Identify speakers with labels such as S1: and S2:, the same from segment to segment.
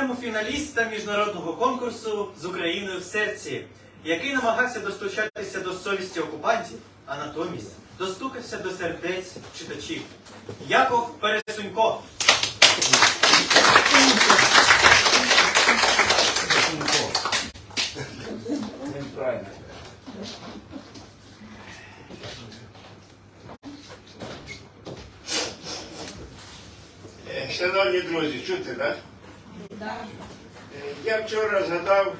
S1: Вітаємо фіналіста міжнародного конкурсу з Україною в серці, який намагався достучатися до совісті окупантів, а натомість достукався до сердець читачів. Яков Пересунько.
S2: Е, Шановні друзі, чути, так? Я вчора згадав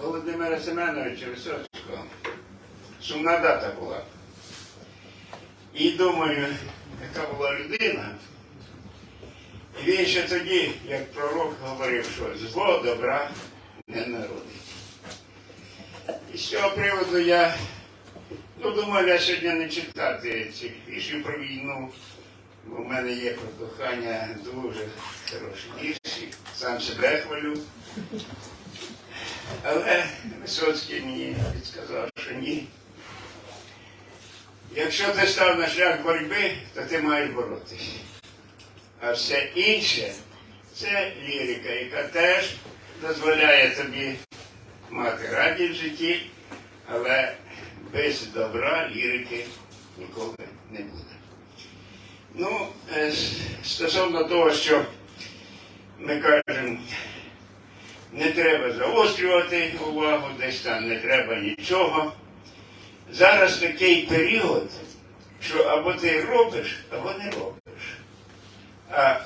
S2: Володимира Семеновича Висоцького. Сумна дата була. І думаю, яка була людина. І він ще тоді, як пророк, говорив, що зло добра не народить. І з цього приводу я ну, думаю, я сьогодні не читати цих віршів про війну. У мене є про дуже хороші вірші, сам себе хвалю. Але Висоцький мені підказав, що ні. Якщо ти став на шлях боротьби, то ти маєш боротися. А все інше це лірика, яка теж дозволяє тобі мати радість в житті, але без добра лірики ніколи не буде. Ну, е, стосовно того, що ми кажемо, не треба заострювати увагу, десь там не треба нічого. Зараз такий період, що або ти робиш, або не робиш. А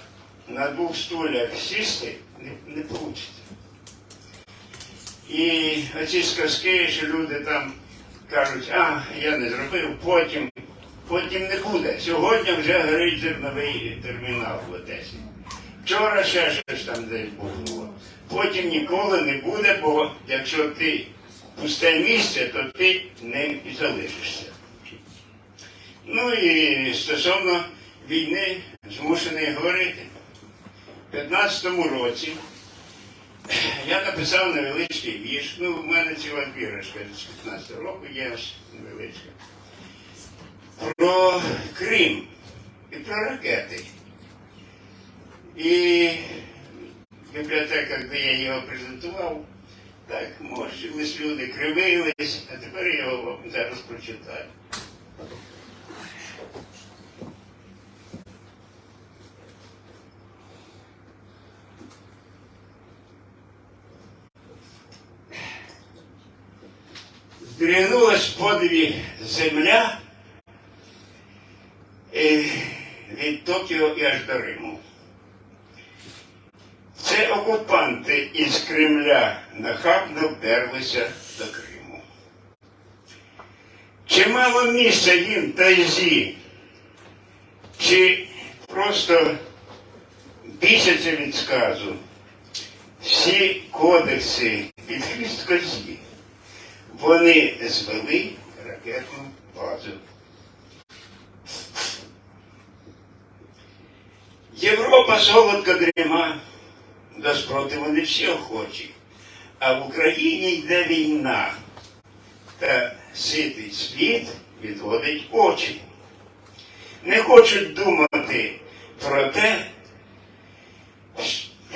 S2: на двох стулях сісти не, вийде. І оці сказки, що люди там кажуть, а, я не зробив, потім, потім не буде. Сьогодні вже горить зерновий термінал в Одесі. Вчора ще щось там десь було. Потім ніколи не буде, бо якщо ти пусте місце, то ти не залишишся. Ну і стосовно війни змушений говорити. У 15-му році я написав невеличкий вірш. Ну, в мене ціла збірочка з 15 року є невеличка. Про Крим і про ракети. І в бібліотеках, де я його презентував, так морщились люди, кривились, а тепер я його вам зараз прочитаю. Здригнулась в подиві земля е, від Токіо і аж до Риму. Це окупанти із Кремля нахабно вдерлися до Криму. Чи мало місця їм тайзі, чи просто бісяться від сказу всі кодекси під хвіст. Вони звели ракетну базу. Європа солодко дрема, до спротиву не всі охочі, а в Україні йде війна, та ситий світ відводить очі. Не хочуть думати про те,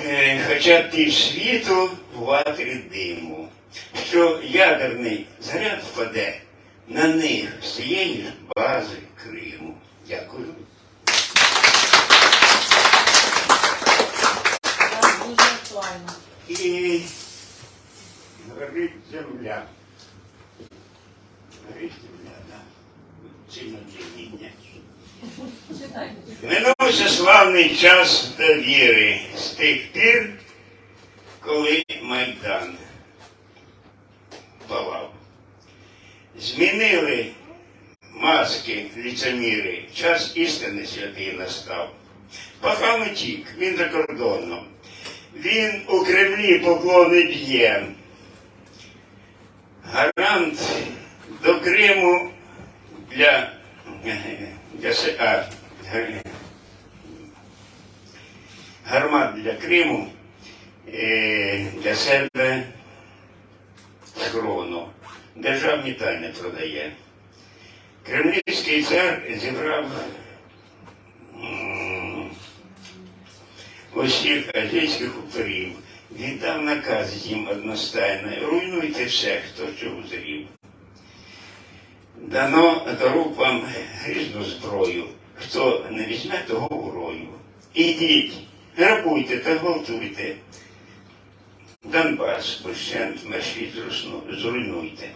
S2: е, хоча ті світу ватрі диму, що ядерний заряд впаде на них з цієї бази Криму. Дякую.
S3: Так, дуже актуально.
S2: І горить земля. Горить земля, да. Сильно.
S3: Читайте.
S2: Минувся славний час довіри з тих пір, коли Майдан палав. Змінили маски ліцеміри, час істини святий настав. Пахан утік, він за кордоном. Він у Кремлі поклони б'є. Гарант до Криму для, для, гармат для Криму е, для себе схорону. Державні тайни продає. Кремлівський цар зібрав усіх азійських хуторів, віддав наказ їм одностайно, руйнуйте все, хто що узрів. Дано до рук вам різну зброю, хто не візьме, того в рою. Ідіть, грабуйте та гвалтуйте. Донбас, пощент, мерщій зруйнуйте.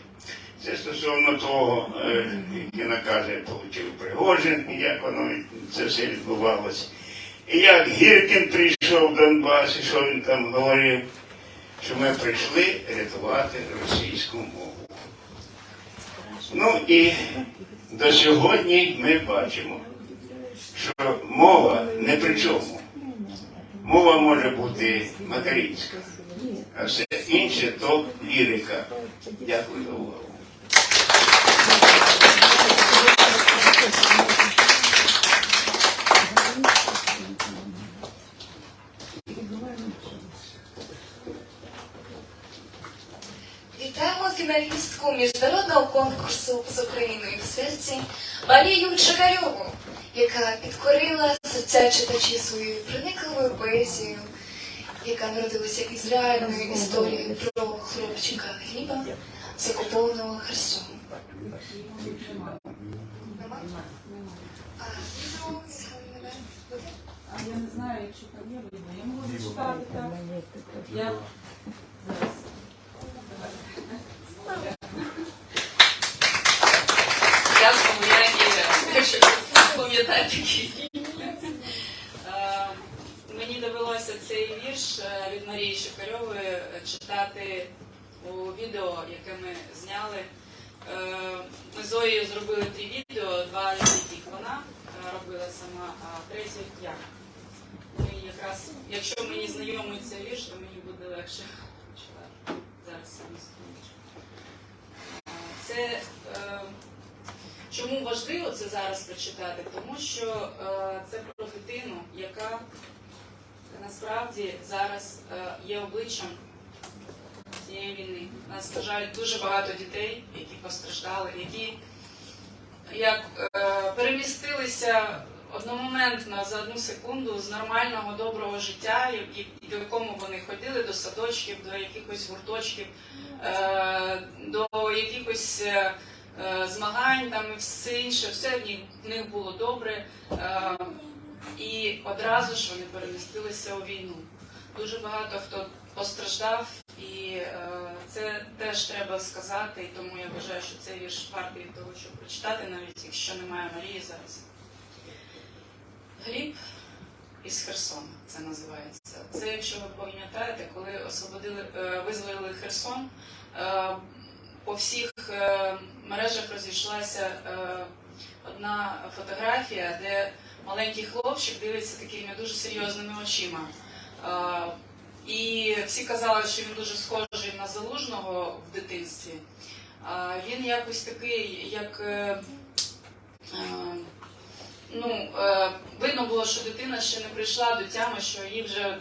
S2: Це стосовно того, е, які накази отримав Пригожин, як воно це все відбувалося. І як Гіркін прийшов в Донбас, і що він там говорив, що ми прийшли рятувати російську мову. Ну і до сьогодні ми бачимо, що мова не при чому. Мова може бути материнська, а все інше то лірика. Дякую за увагу.
S4: Вітаємо фіналістку міжнародного конкурсу з Україною в серці Марію Чагарьову, яка підкорила серця читачів своєю проникливою поезією, яка народилася із реальної історії про хлопчика Гліба з окупованого Херсону.
S3: Я не знаю, якщо там. Я можу зачитати так. Я зараз.
S5: Дякую, я і якщо пам'ятаю такі. Е, Мені довелося цей вірш е, від Марії Шикарьової читати у відео, яке ми зняли. Е, Ми з Зоєю зробили три відео, два з яких вона е, робила сама, а третє я. Ми якраз, якщо мені знайомий цей вірш, то мені буде легше читати. Зараз одну секундочку. Е, Це е, Чому важливо це зараз прочитати? Тому що е, це про дитину, яка насправді зараз е, є обличчям цієї війни. У нас, на жаль, дуже багато дітей, які постраждали, які як е, перемістилися одномоментно за одну секунду з нормального доброго життя, до якому вони ходили до садочків, до якихось гурточків, е, до якихось. Е, змагань там і все інше, все в них, було добре. Е, і одразу ж вони перемістилися у війну. Дуже багато хто постраждав, і е, це теж треба сказати, і тому я вважаю, що цей вірш вартий того, щоб прочитати, навіть якщо немає Марії зараз. Гліб із Херсона це називається. Це, якщо ви пам'ятаєте, коли освободили, визволили Херсон, по всіх е, мережах розійшлася е, одна фотографія, де маленький хлопчик дивиться такими дуже серйозними очима. Е, і всі казали, що він дуже схожий на залужного в дитинстві. Він якось такий, як. Ну, е, видно було, що дитина ще не прийшла до тями, що її вже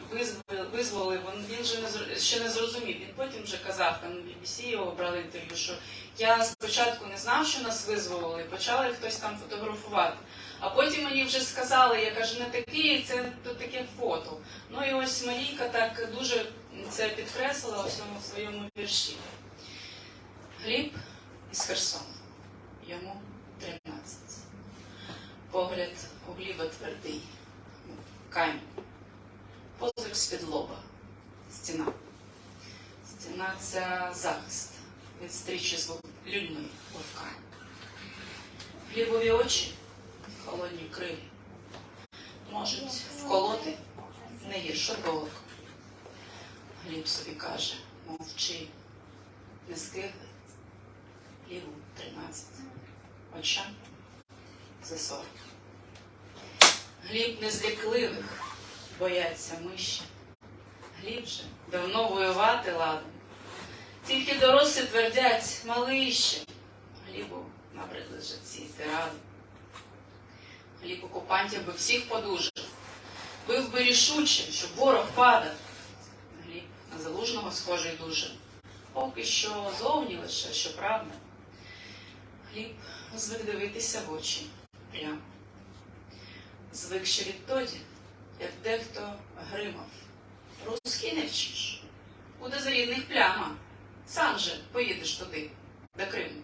S5: визвали. Він, він же не, ще не зрозумів. Він потім вже казав, там BBC його брали інтерв'ю, що я спочатку не знав, що нас визволили, почали хтось там фотографувати. А потім мені вже сказали, я кажу, не такий, це то таке фото. Ну і ось Марійка так дуже це підкреслила у цьому своєму вірші. Гліб із Херсона. Йому 13. Погляд у твердий, камінь. Позирк з-під лоба. Стіна. Стіна це захист від стрічі з людьми вовка. Глібові очі, холодні крилі, можуть вколоти не гірше голок. Гліб собі каже, мовчи, не скигли. Глібу 13. Очам за 40. Гліб незлякливих бояться миші. Гліб же давно воювати ладен. Тільки дорослі твердять малий ще. Глібу набридли вже ці тиради. Гліб окупантів би всіх подужав. Бив би рішуче, щоб ворог падав. Гліб на залужного схожий дуже. Поки що зовні лише, що правда. Гліб звик дивитися в очі прямо. Звик ще відтоді, як дехто гримав. Русський не вчиш. Буде за рідних пляма. Сам же поїдеш туди, до Криму.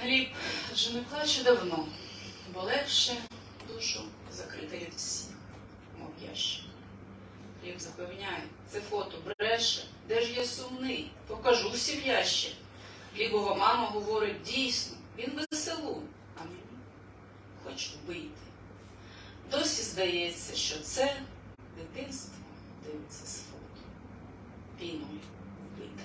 S5: Гліб вже не плаче давно, бо легше душу закрити від всіх, мов ящик. Гліб запевняє, це фото бреше, де ж я сумний, покажу всім яще. Глібова мама говорить дійсно, він веселун, а мені хоч вбити. Досі здається, що це дитинство дивиться з фото. Війною вбите.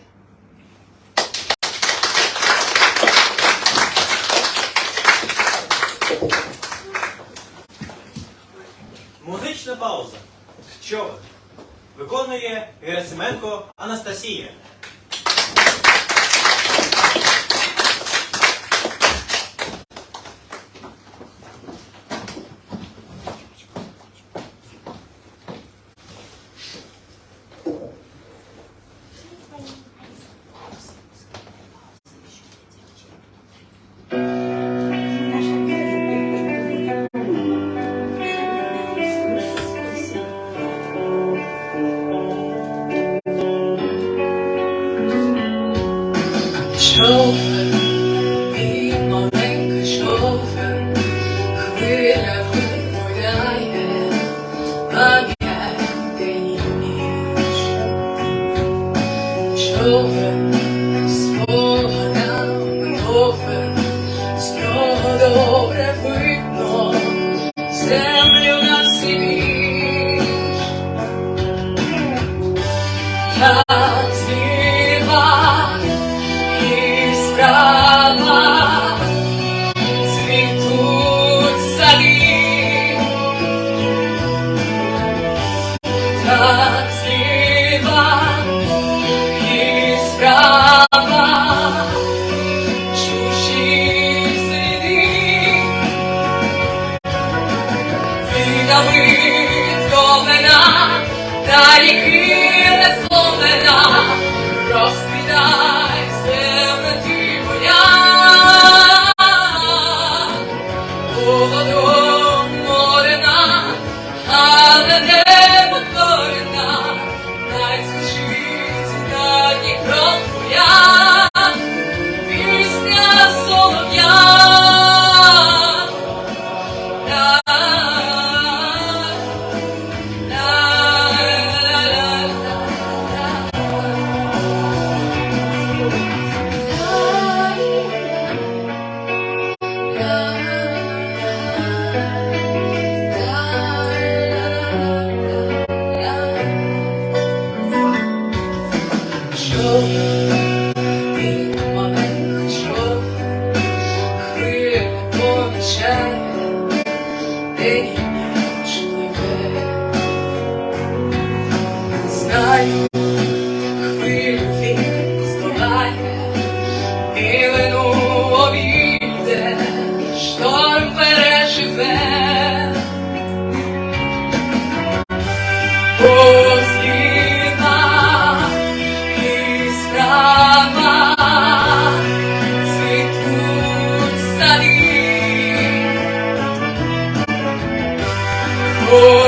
S1: Музична пауза. Човен. Виконує Герасименко Анастасія.
S6: Видали втомлена, та ріки не зломлена, розкидай землю ти моя. Холодом морена, але не покорена, най звучить на Дніпро твоя, пісня солов'я. Hey. Хоч